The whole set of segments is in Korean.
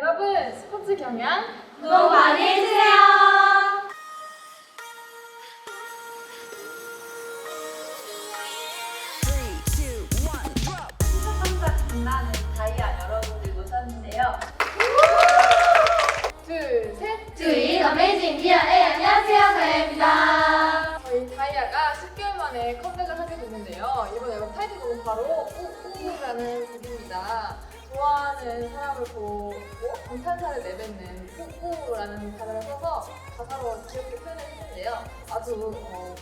여러분 스포츠 경향 구독 많이 해주세요. 깜짝 빛나는 다이아 여러분들 모셨는데요. 둘 셋 주인 어메이징 디아의 안녕하세요 다혜입니다. 저희 다이아가 10개월 만에 컴백을 하게 됐는데요. 이번 앨범 타이틀곡은 바로 우우라는 곡입니다. 좋아하는 사람을 보고 감탄사를 내뱉는 우우라는 가사를 써서 가사로 귀엽게 표현을 했는데요. 아주 어,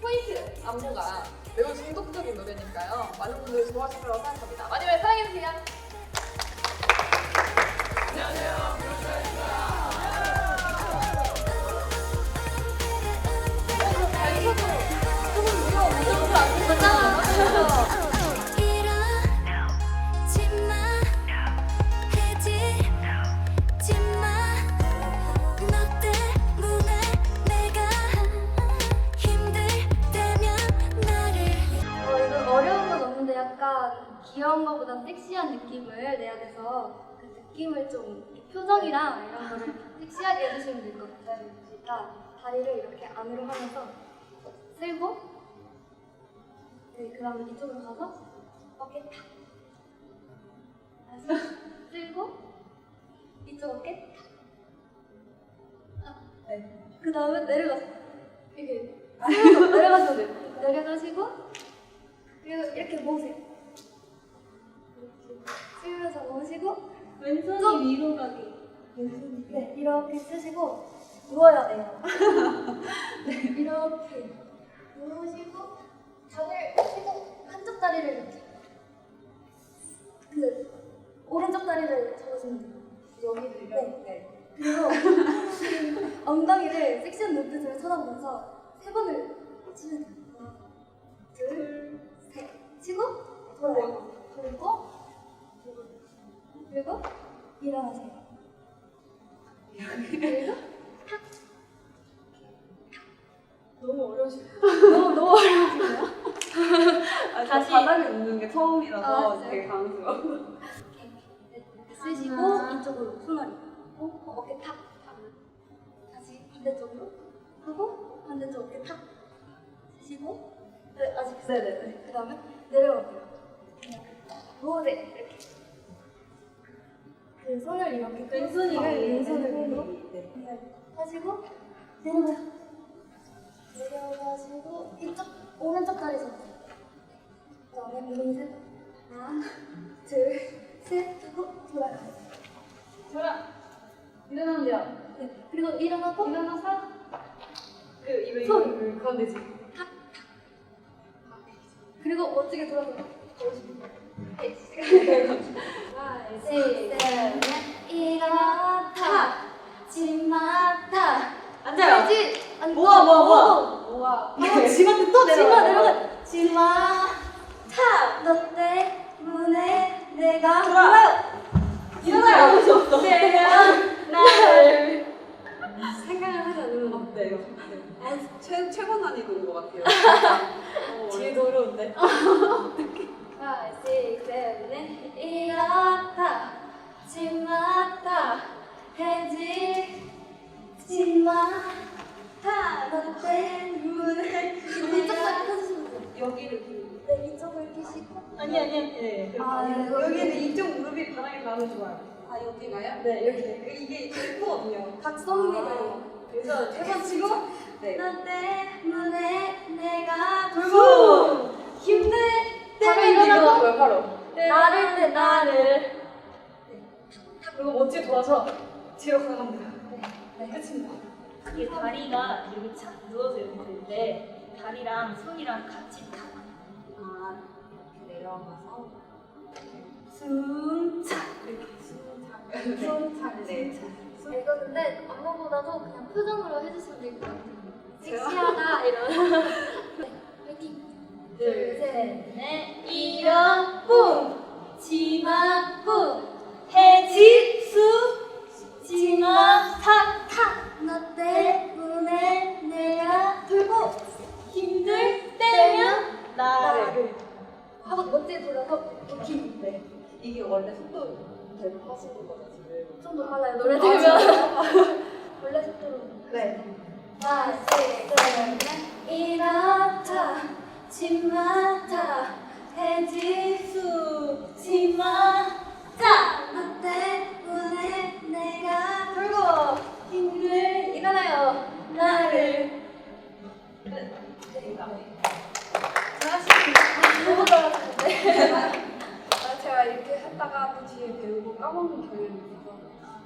포인트 안무가 매우 중독적인 노래니까요. 많은 분들이 좋아하실 거라고 생각합니다. 많이 많이 사랑해주세요. 안녕하세요. 잘 쳐도 조금 무서워. 무서워서 안 되잖 것보다 섹시한 느낌을 내야 돼서 그 느낌을 좀 이렇게 표정이랑 이런 거를 섹시하게 해주시면 될 것 같아요. 그러니까 다리를 이렇게 안으로 하면서 쓸고 네, 그 다음에 이쪽으로 가서 어깨 탁 다시 쓸고 이쪽 어깨 탁 네. 그 다음에 내려가서 이렇게 내려가셔도 돼요. 내려가시고 그리고 이렇게 모으세요. 쓰면서 모으시고 왼손이 위로 가게. 왼손이 네 이렇게 쓰시고 누워야 돼요. 네 이렇게 누우시고 등을 펴고 한쪽 다리를 이렇게 그 오른쪽 다리를 잡으시면 돼요. 여기도 이렇게. 그리고 엉덩이를 섹시한 눈빛으로 쳐다보면서 세 번을 치면 돼요. 하나, 둘, 셋. 치고 돌아요. 그리고 그리고 일어나세요. 그리고 너무 어려우시죠? 너무 너무 어려우시네요. 아, 저 다시. 바닥에 눕는 게 처음이라서 아, 진짜요? 되게 당황스러워. 이렇게 쓰시고 이쪽으로 손아리 고 어깨 탁 다시 반대쪽으로 하고 반대쪽 어깨 탁 쓰시고 네, 아직 네네네. 그 다음에 내려가고요 그냥 누워세요 이렇게 그 손을 이렇게 왼손이를 왼손을 위로 네. 네, 하시고 내려가요 내려가시고 이쪽 오른쪽 다리 잡고 그 다음에 뭉세 하나 둘셋 하고 돌아요 저랑 일어나면 돼요. 네, 그리고 일어나고 일어나서 그 이거 손. 이거 그 가운데지. 그리고 멋지게 돌아서 걸으시면 돼요 둘셋넷 일어나 지마타 앉아요. 그렇지 아니, 모아 모아 모아. 어, 모아. 어, 지만테 또 지마. 내려가 지마 네 이쪽을 펴시고 아니 아니 아니. 네. 아, 네, 여기는 이쪽 무릎이 바닥에 닿으면 좋아요. 아 여기가요? 네 이렇게. 이게 예쁘거든요. 각성미를 그래서 세번 치고. 네. 너 때문에 내가 돌고. 힘들 바로 때면 일어나고 일어나고 바로. 나를 때 나를 그리고 멋지게 돌아서 뒤로 가면 돼요. 네. 끝입니다. 이게 다리가 이렇게 착 누워서 이렇게 될때 다리랑 손이랑 같이 탁아 이렇게 내려가서. 숨차 이렇게 숨차게. 숨차게. 네. 이거 근데 안무보다도 그냥 표정으로 해주시면 될 것 같아요. 섹시하다 이런. 네, 화이팅! 둘 셋넷 일어 뿡 지마 뿡 해지 수 지마 탁탁 너 때문에 내가 돌고 힘들 때면 나를 멋지게 돌아서 힘 네. 이게 원래 속도 대로 하시는 거죠 지금. 좀더 더 빨라요. 노래 들면. 원래 속도로. 네. 하나, 둘, 셋, 넷. 이렇다, 치마다, 해지수, 치마다. 너 때문에 내가 돌고 힘들 일어나요. 나를. 너무 잘하시는데. 아, 제가 이렇게 했다가 또 뒤에 배우고 까먹는 경향이 있어서.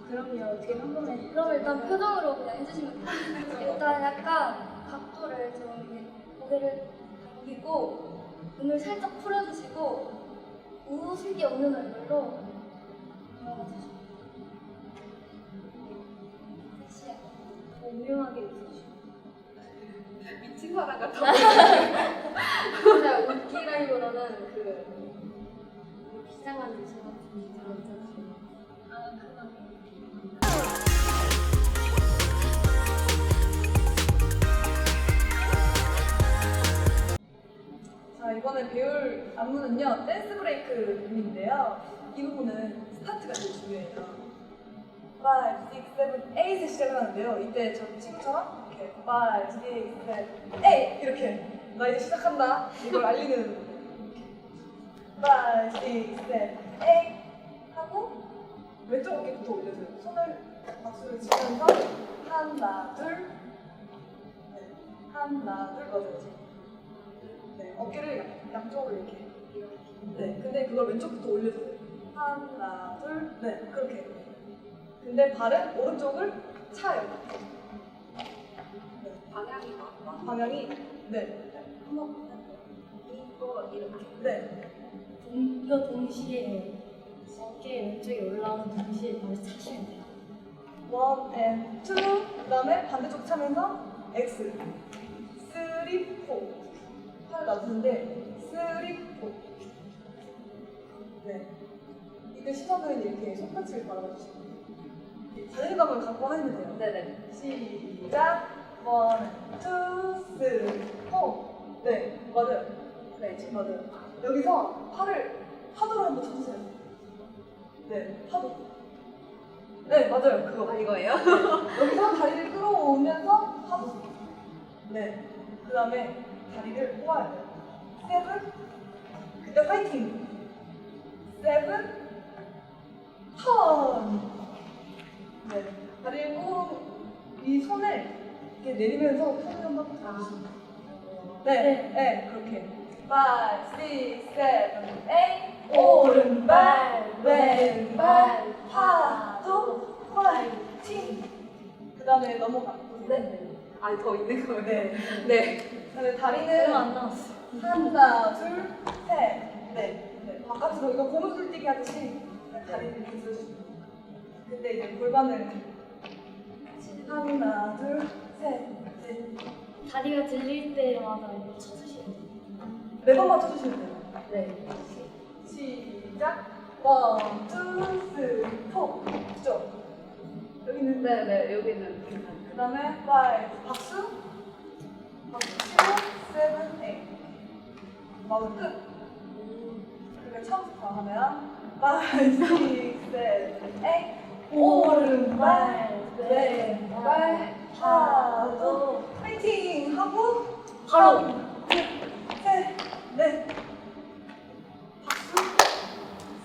그럼요. 어떻게 한 번에 그럼 일단 표정으로 그냥 해주시면 돼요. 일단 약간 각도를 좀 고개를 숙이고 눈을 살짝 풀어주시고 웃음기 없는 얼굴로 돌아가주시고 섹시하게 오묘하게 웃으시고. 미친 사람 같아. 그냥 웃기라기보다는 그 비장한 미소 같은 그런 좀 아, 그럼. 자, 이번에 배울 안무는요, 댄스 브레이크 부분인데요. 이 부분은 스타트가 제일 중요해요. 5, 6, 7, 8에 시작을 하는데요. 이때 저 친구처럼 이렇게 5, 6, 7, 8 이렇게 나 이제 시작한다 이걸 알리는 5, 6, 7, 8 하고 왼쪽 어깨부터 올려줘요. 손을 박수를 치면서 하나, 둘 네, 하나, 둘 맞아요. 네, 어깨를 양- 양쪽으로 이렇게. 네, 근데 그걸 왼쪽부터 올려줘요. 하나, 둘, 네, 그렇게. 근데 발은 오른쪽을 차요. 네, 방향이 맞다. 방향이, 네. 한번 이거 이렇게. 네. 동, 이거 동시에 어깨 왼쪽에 올라오는 동시에 바로 차시면 돼요. 원 and two. 그 다음에 반대쪽 차면서 X. 쓰리, 포. 팔을 놔두는데, 쓰리, 포. 네. 이때 시선은 이렇게 손끝을 바라봐주시고. 자신감을 갖고 하시면 돼요. 네네. 시작. 원, 투, 쓰리, 포. 네, 맞아요. 네, 지금 맞아요. 여기서 팔을 파도로 한번 쳐주세요. 네, 파도. 네, 맞아요. 그거. 아, 이거예요? 여기서 다리를 끌어오면서 파도. 네. 그 다음에 다리를 꼬아야 돼요. 세븐. 그때 파이팅. 세븐. 턴. 네. 다리를 꼬고 이 손을 이렇게 내리면서 턴을 한번 잡으시면 돼요. 네, 네, 그렇게. 5, 6, 7, 8 오른발, 왼발, 파도, 파이팅 그 다음에 넘어가 네. 아, 더 있는 거예요? 네. 네. 그 다음에 다리는 안. 하나, 둘, 셋, 넷. 네. 바깥으로 이거 고무줄 뛰기 하듯이 다리를 이렇게 돼요. 근데 이제 골반을 하나, 둘, 셋, 넷. 다리가 들릴 때마다 이거 쳐주시면 돼요. 매번 맞춰주시면 돼요. 네. 시작. 원, 투, 쓰리, 포. 그죠? 여기는? 네 네. 여기는 괜찮아요. 그 다음에 5 박수. 박수. 치고 7, 8 마음 끝. 그러니까 처음부터 하면 5, 6, 7, 8 오른발. 왼발. 파도 파이팅! 하고 바로 셋넷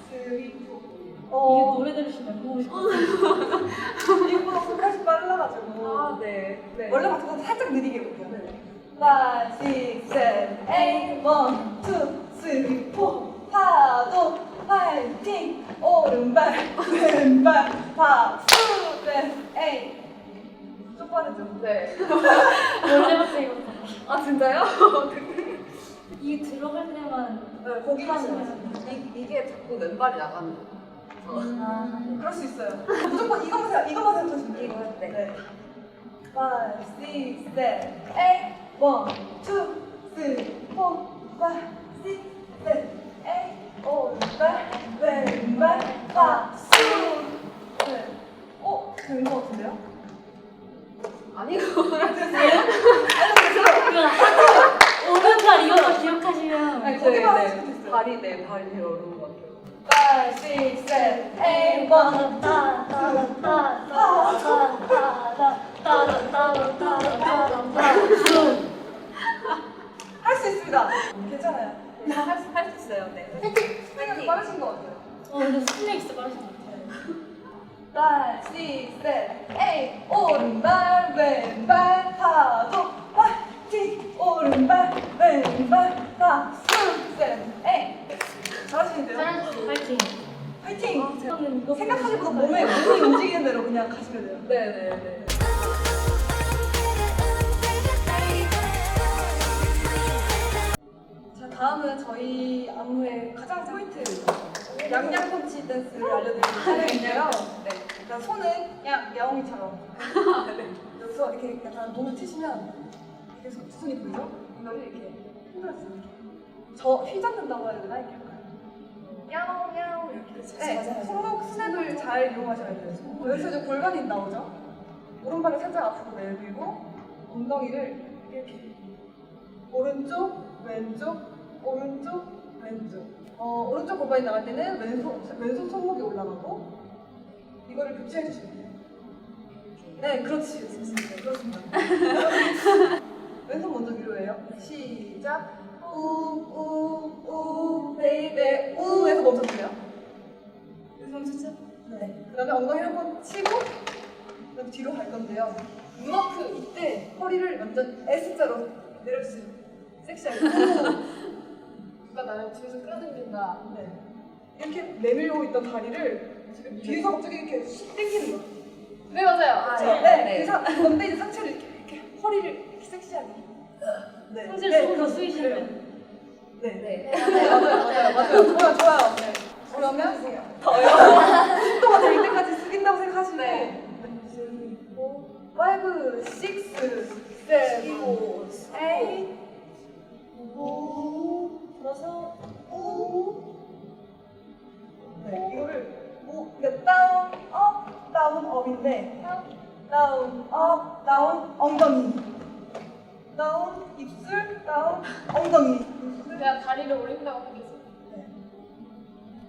박수 어, 노래 들으시면 보고 싶어요. 이거보다 손까지 빨라가지고 아, 네. 네. 원래 같은 건 살짝 느리게 볼게요. 5, 6, 7, 8, 1, 2, 3, 4 파도 파이팅 오른발 왼발 박수 네, 8좀 빠르죠? 네. 원래부터 이거 아, 진짜요? 이게 들어갈 때만 네, 거기만 이, 이게 자꾸 왼발이 나가는 거. 아, 그럴 수 있어요. 무조건 이거만 생각, 이거만 생각하시면 돼요. 이거, 네. 네. 5, 6, 7, 8 1, 2, 3, 4 5, 6, 7, 8 오른발 왼발 박수 네. 어? 것 같은데요? 아니고. 오른 아니, 거기만 네, 하시면 네. 됐어요. 발이, 네, 발이 어려운 것 같아요. five, six, seven, eight, one, 할수 있습니다. 괜찮아요. 할수 있어요. 네. 스펙은 빠르신 것 같아요. 어, 근데 스낵 진짜 빠르신 것 같아요. five, six, seven, eight. 오른발, 왼발, 파도, 파이팅! 오른발, 왼발, 박수, seven, eight. 잘하시는데요? 파이팅. 파이팅! 저는 이거 생각하기보다 몸에, 몸이 움직이는 대로 그냥 가시면 돼요. 네네네. 자, 다음은 저희 안무의 가장 포인트 양양 펀치 댄스를 알려드릴 차례인데요. 네. 그러니까 손은 그냥 야옹이처럼 여기서 이렇게 약간 몸을 트시면 이렇게 손- 두 손이 보이죠? 이거를 이렇게 흔들었어요. 이렇게. 저 휘젓는다고 해야 되나? 이렇게 야옹 야옹 이렇게. 네. 손목 스냅을 잘 이용하셔야 돼요. 여기서 이제 골반이 나오죠? 오른발을 살짝 앞으로 내밀고 엉덩이를 이렇게 오른쪽, 왼쪽, 오른쪽, 왼쪽. 어, 오른쪽 골반이 나갈 때는 왼손, 왼손 손목이 올라가고 이거를 교체해 주시면 돼요. 네, 그렇지. 네, 그렇습니다. 왼손 먼저 위로 해요. 시작. 우, 우, 우, 베이베, 우에서 멈춰주세요. 여기서 멈췄죠? 네. 그 다음에 엉덩이 한번 치고 그다음에 뒤로 갈 건데요. 문워크 이때 허리를 완전 S자로 내려주세요. 섹시하게. 누가 나를 뒤에서 끌어당긴다. 네. 이렇게 내밀고 있던 다리를 지금 뒤에서 갑자기 이렇게 쑥 당기는 거. 네 맞아요. 그렇죠? 아, 네. 그래서 그런데 이제 상체를 이렇게, 이렇게 허리를 이렇게 섹시하게. 네. 손질 네, 조금 더. 쓰이시면 네. 네. 네, 맞아요, 맞아요, 맞아요. 좋아요, 좋아요. 네. 그러면 더요. 속도가 될 때까지 숙인다고 생각하시고. 네. 5, 6, 7, 8, 5, 들어서 5. 네, 이거를 뭐, 그러니까 다운, 업, 다운, 업인데 다운, 업, 다운, 엉덩이. 다운, 입술, 다운, 엉덩이. 입술, 그냥 다리를 올린다고 생각했어요.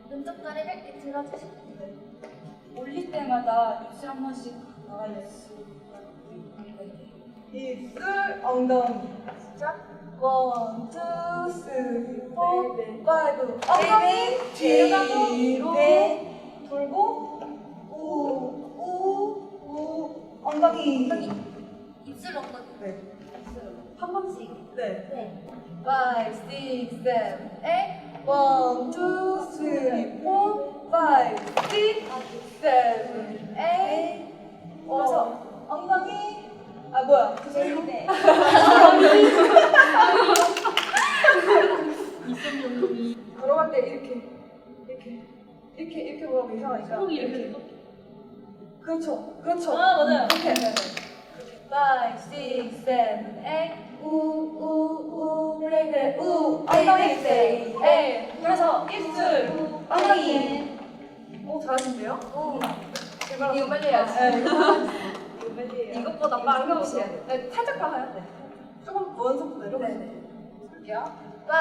왼쪽 다리를 이렇게 들어주시면 돼요. 올릴 때마다 입술 한 번씩 나와요. 입술, 엉덩이. 시작. 원, 투, 쓰리, 포, 파이브. 엉덩이 뒤로 돌고 우, 우, 우. 엉덩이. 입술 엉덩이. 네. 한 번씩. 네. 네. 5, 6, 7, 8. 1, 2, 3, 4, 5, 6, 7, 8. 그래서 엉덩이. 아 뭐야? 죄송해요. 네. 걸어갈 때 이렇게 이렇게 이렇게 이렇게 보면 이상하니까 손목이 이렇게 그렇죠 그렇죠 아, 맞아요. 이렇게 네, 네. 5, 6, 7, 8 우우우 베이베 우 엉덩이 세이 에 그래서 입술 엉덩이. 오 잘하신데요? 오. 제발 이거 빨리 해야지. 네, 이거 빨리 해요. 이것보다 거 해야 돼요. 네, 살짝 빨라요 네. 조금 원속도대로. 네네. 볼게요. 5,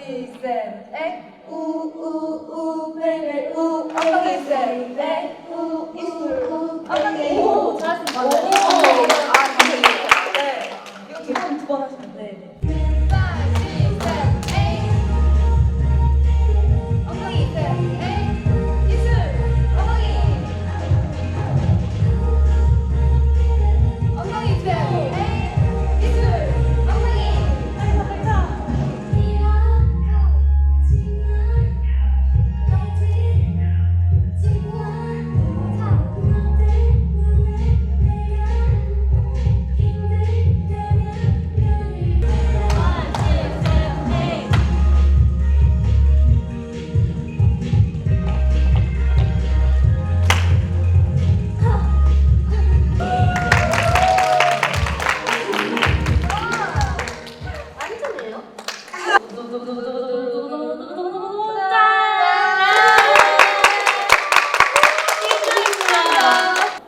6, 7, 8 우우우 베이베 우 엉덩이 세이 에우 입술 엉덩이. 오, 것 오, 같아요.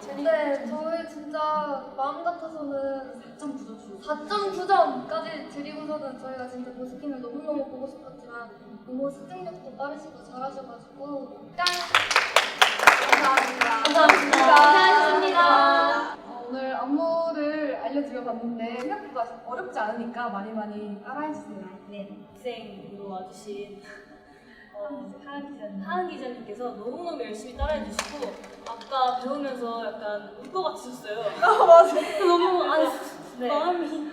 근데 저희 진짜 마음 같아서는 4.9점까지 드리고서는 저희가 진짜 모스킴을 너무너무 보고 싶었지만 너무 습득력도 빠르시고 잘하셔가지고 짠! 감사합니다. 감사합니다. 봤는데 생각보다 어렵지 않으니까 많이 많이 따라해주세요. 네, 학생으로 와주신 어, 하은 기자님께서 너무너무 열심히 따라해주시고 아까 배우면서 약간 울 것 같으셨어요. 아 맞아. 너무 아니 마음이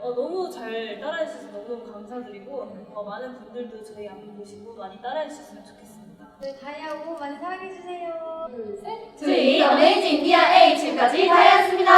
어, 너무 잘 따라해주셔서 너무너무 감사드리고 어, 많은 분들도 저희 안무 보시고 많이 따라해주셨으면 좋겠습니다. 저희 다이아고 많이 사랑해주세요. 둘, 셋. 트윗 어메이징 디아 A 지금까지 다이아였습니다.